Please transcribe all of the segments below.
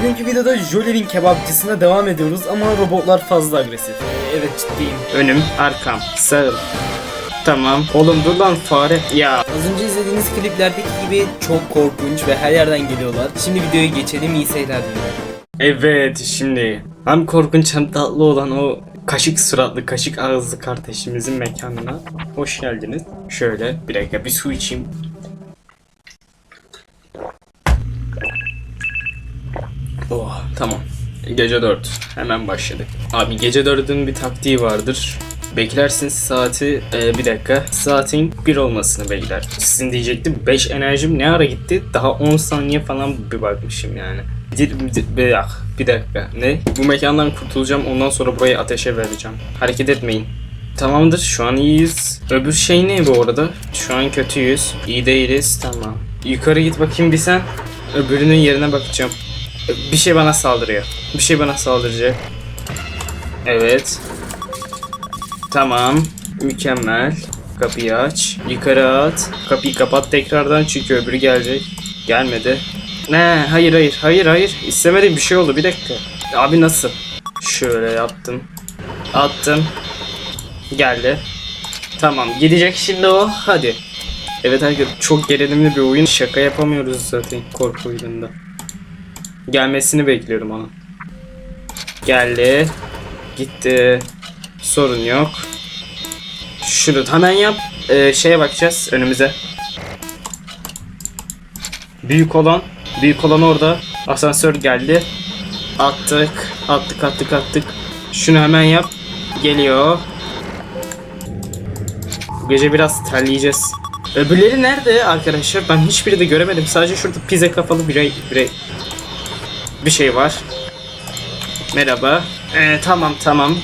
Bugünkü videoda Jolie'nin kebapçısına devam ediyoruz ama robotlar fazla agresif. Ee, Evet ciddiyim. Önüm, arkam, sağım. Tamam. Oğlum dur lan fare. Ya. Az önce izlediğiniz kliplerdeki gibi çok korkunç ve her yerden geliyorlar. Şimdi videoya geçelim iyi seyirler diliyorum. Evet şimdi. Hem korkunç hem tatlı olan o kaşık suratlı, kaşık ağızlı kardeşimizin mekanına hoş geldiniz. Şöyle bir dakika bir su içeyim. Oh tamam. Gece 4. Hemen başladık. Abi gece 4'ün bir taktiği vardır. Beklersiniz saati e, bir dakika saatin 1 olmasını bekler. Sizin diyecektim 5 enerjim ne ara gitti? Daha 10 saniye falan bir bakmışım yani. Ah, bir dakika ne? Bu mekandan kurtulacağım ondan sonra burayı ateşe vereceğim. Hareket etmeyin. Tamamdır şu an iyiyiz. Öbür şey ne bu arada? Şu an kötüyüz. İyi değiliz tamam. Yukarı git bakayım bir sen. Öbürünün yerine bakacağım. Bir şey bana saldırıyor. Bir şey bana saldıracak. Evet. Tamam. Mükemmel. Kapıyı aç. Yukarı at. Kapıyı kapat tekrardan çünkü öbürü gelecek. Gelmedi. Ne? Hayır hayır. Hayır hayır. İstemediğim bir şey oldu. Bir dakika. Abi nasıl? Şöyle yaptım. Attım. Geldi. Tamam. Gidecek şimdi o. Hadi. Evet arkadaşlar çok gerilimli bir oyun. Şaka yapamıyoruz zaten korku oyununda. Gelmesini bekliyorum onun. Geldi. Gitti. Sorun yok. Şunu hemen yap. Ee, şeye bakacağız önümüze. Büyük olan. Büyük olan orada. Asansör geldi. Attık. Attık attık attık. Şunu hemen yap. Geliyor. Bu gece biraz terleyeceğiz. Öbürleri nerede arkadaşlar? Ben hiçbiri de göremedim. Sadece şurada pizza kafalı birey, birey bir şey var. Merhaba. Ee, tamam tamam.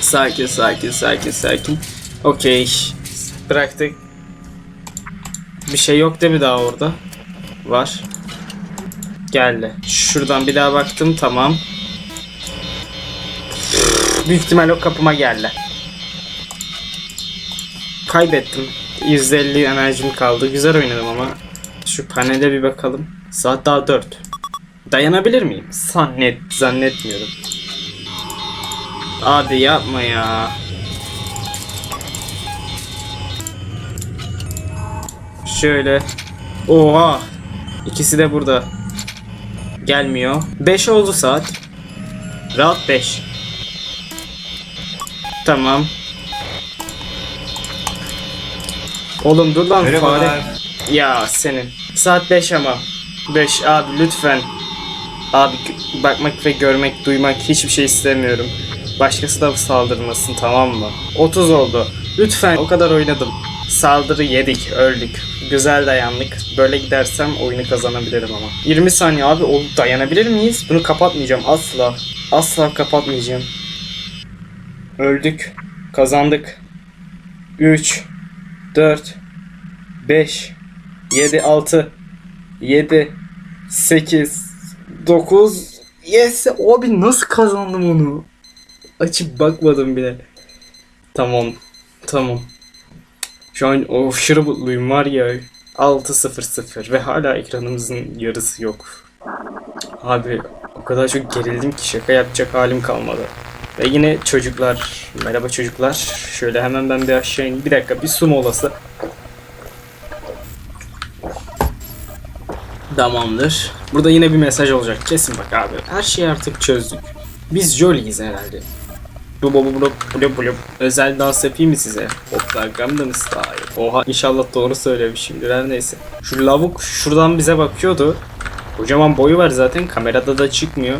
Sakin sakin sakin sakin. Okey. Bıraktık. Bir şey yok değil mi daha orada? Var. Geldi. Şuradan bir daha baktım tamam. Büyük ihtimal o kapıma geldi. Kaybettim. %50 enerjim kaldı. Güzel oynadım ama. Şu panele bir bakalım. Saat daha 4. Dayanabilir miyim? Zannet, zannetmiyorum. Abi yapma ya. Şöyle. Oha. İkisi de burada. Gelmiyor. 5 oldu saat. Rahat 5. Tamam. Oğlum dur lan fare. Ya senin. Saat 5 ama. 5 abi lütfen. Abi bakmak ve görmek, duymak hiçbir şey istemiyorum. Başkası da saldırmasın tamam mı? 30 oldu. Lütfen o kadar oynadım. Saldırı yedik, öldük. Güzel dayandık. Böyle gidersem oyunu kazanabilirim ama. 20 saniye abi o dayanabilir miyiz? Bunu kapatmayacağım asla. Asla kapatmayacağım. Öldük. Kazandık. 3 4 5 7 6 7 8 9 Yes abi nasıl kazandım onu? Açıp bakmadım bile. Tamam. Tamam. Şu an aşırı mutluyum var ya. 6-0-0 ve hala ekranımızın yarısı yok. Abi o kadar çok gerildim ki şaka yapacak halim kalmadı. Ve yine çocuklar, merhaba çocuklar. Şöyle hemen ben bir aşağı ineyim. Bir dakika bir su molası. Tamamdır. Burada yine bir mesaj olacak. Kesin bak abi. Her şeyi artık çözdük. Biz Jolie'yiz herhalde. Bu bu bu bu bu bu Özel dans yapayım mı size? Hopla Gangnam Style. Oha inşallah doğru söylemişimdir her neyse. Şu lavuk şuradan bize bakıyordu. Kocaman boyu var zaten kamerada da çıkmıyor.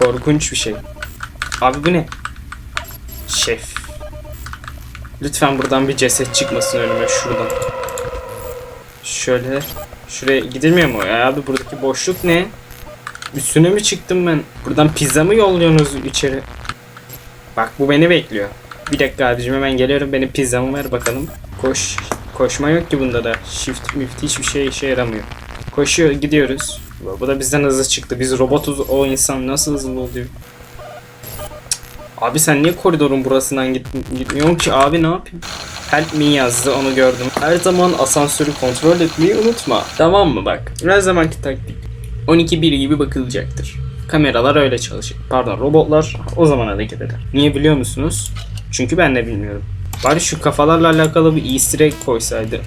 Korkunç bir şey. Abi bu ne? Şef. Lütfen buradan bir ceset çıkmasın önüme şuradan. Şöyle şuraya gidilmiyor mu? Ya abi buradaki boşluk ne? Üstüne mi çıktım ben? Buradan pizza mı yolluyorsunuz içeri? Bak bu beni bekliyor. Bir dakika abicim hemen geliyorum. Benim pizzamı ver bakalım. Koş. Koşma yok ki bunda da. Shift müft hiçbir şey işe yaramıyor. Koşuyor gidiyoruz. Bu da bizden hızlı çıktı. Biz robotuz. O insan nasıl hızlı oluyor? Abi sen niye koridorun burasından git gitmiyorsun ki abi ne yapayım? Help me yazdı onu gördüm. Her zaman asansörü kontrol etmeyi unutma. Tamam mı bak? Her zamanki taktik. 12.1 gibi bakılacaktır. Kameralar öyle çalışır. Pardon robotlar o zaman hareket eder. Niye biliyor musunuz? Çünkü ben de bilmiyorum. Bari şu kafalarla alakalı bir easter egg koysaydı.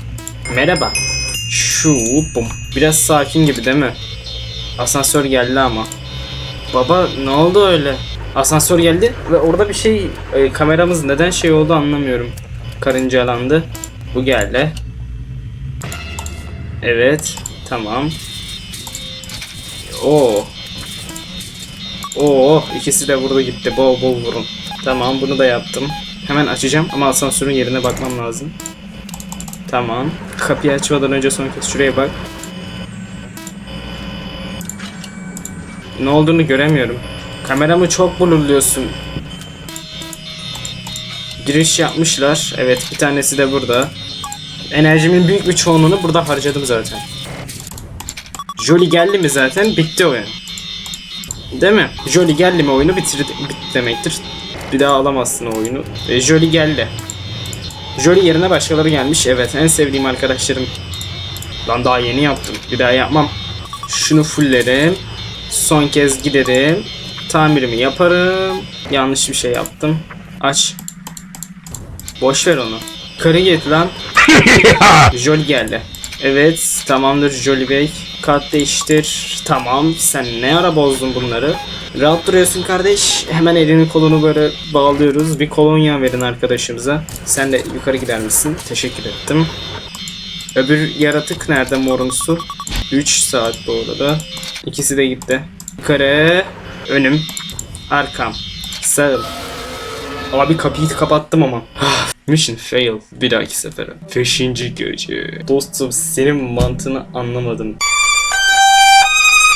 Merhaba. Şu bum. Biraz sakin gibi değil mi? Asansör geldi ama. Baba ne oldu öyle? Asansör geldi ve orada bir şey e, kameramız neden şey oldu anlamıyorum. Karıncalandı. Bu geldi. Evet. Tamam. Oo. Oo ikisi de burada gitti. Bol bol vurun. Tamam bunu da yaptım. Hemen açacağım ama asansörün yerine bakmam lazım. Tamam. Kapıyı açmadan önce son kez şuraya bak. Ne olduğunu göremiyorum. Kameramı çok bulurluyorsun. Giriş yapmışlar. Evet bir tanesi de burada. Enerjimin büyük bir çoğunluğunu burada harcadım zaten. Jolly geldi mi zaten bitti oyun. Değil mi? Jolly geldi mi oyunu bitirdi bitti demektir. Bir daha alamazsın o oyunu. E, Jolly geldi. Jolly yerine başkaları gelmiş. Evet en sevdiğim arkadaşlarım. Lan daha yeni yaptım. Bir daha yapmam. Şunu fulllerim. Son kez giderim. Tamirimi yaparım. Yanlış bir şey yaptım. Aç. Boş ver onu. Karı git lan. Jolly geldi. Evet tamamdır Jolly Bey. Kat değiştir. Tamam sen ne ara bozdun bunları? Rahat duruyorsun kardeş. Hemen elini kolunu böyle bağlıyoruz. Bir kolonya verin arkadaşımıza. Sen de yukarı gider misin? Teşekkür ettim. Öbür yaratık nerede morumsu? 3 saat bu arada. İkisi de gitti. Yukarı. Önüm. Arkam. Sağım. Abi kapıyı kapattım ama. Mission fail. Bir dahaki sefere. Beşinci gece. Dostum senin mantığını anlamadım.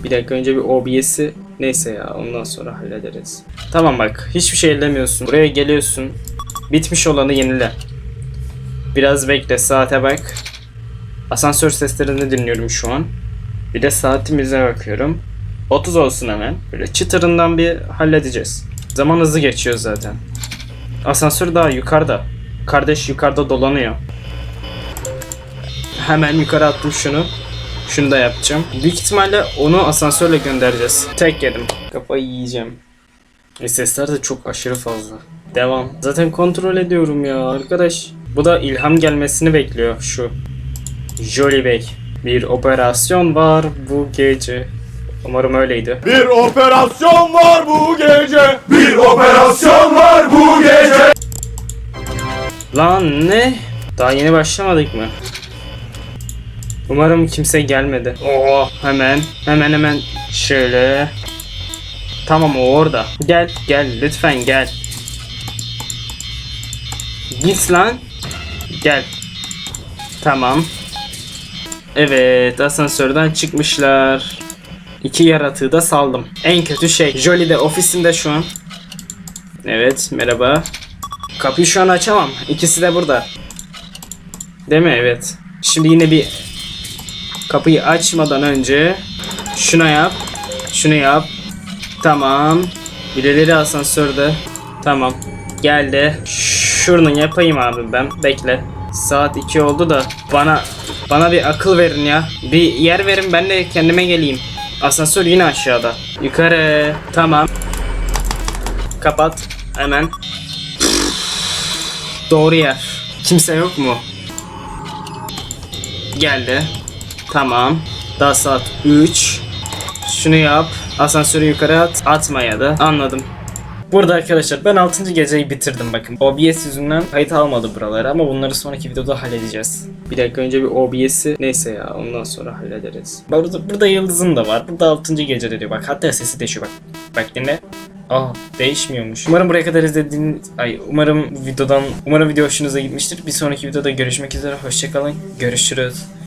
Bir dakika önce bir OBS'i neyse ya ondan sonra hallederiz. Tamam bak hiçbir şey ellemiyorsun. Buraya geliyorsun. Bitmiş olanı yenile. Biraz bekle saate bak. Asansör seslerini dinliyorum şu an. Bir de saatimize bakıyorum. 30 olsun hemen. Böyle çıtırından bir halledeceğiz. Zaman hızlı geçiyor zaten. Asansör daha yukarıda. Kardeş yukarıda dolanıyor. Hemen yukarı attım şunu. Şunu da yapacağım. Büyük ihtimalle onu asansörle göndereceğiz. Tek yedim. Kafayı yiyeceğim. E sesler de çok aşırı fazla. Devam. Zaten kontrol ediyorum ya arkadaş. Bu da ilham gelmesini bekliyor şu. Jolly Bey. Bir operasyon var bu gece. Umarım öyleydi. Bir operasyon var bu gece. Bir operasyon var bu gece. Lan ne? Daha yeni başlamadık mı? Umarım kimse gelmedi. Oo hemen hemen hemen şöyle. Tamam o orada. Gel gel lütfen gel. Git lan. Gel. Tamam. Evet asansörden çıkmışlar. İki yaratığı da saldım. En kötü şey. Jolly de ofisinde şu an. Evet merhaba. Kapıyı şu an açamam. İkisi de burada. Değil mi? Evet. Şimdi yine bir kapıyı açmadan önce şuna yap. Şunu yap. Tamam. Birileri asansörde. Tamam. Geldi. Şunu yapayım abi ben. Bekle. Saat 2 oldu da bana bana bir akıl verin ya. Bir yer verin ben de kendime geleyim. Asansör yine aşağıda. Yukarı. Tamam. Kapat. Hemen. Doğru yer. Kimse yok mu? Geldi. Tamam. Daha saat 3. Şunu yap. Asansörü yukarı at. Atma ya da. Anladım. Burada arkadaşlar ben 6. geceyi bitirdim bakın. OBS yüzünden kayıt almadı buraları ama bunları sonraki videoda halledeceğiz. Bir dakika önce bir OBS'i neyse ya ondan sonra hallederiz. Burada, burada yıldızım da var. Burada 6. gece diyor bak hatta sesi değişiyor bak. Bak dinle. Aa değişmiyormuş. Umarım buraya kadar izlediğiniz ay umarım videodan umarım video hoşunuza gitmiştir. Bir sonraki videoda görüşmek üzere. Hoşçakalın. Görüşürüz.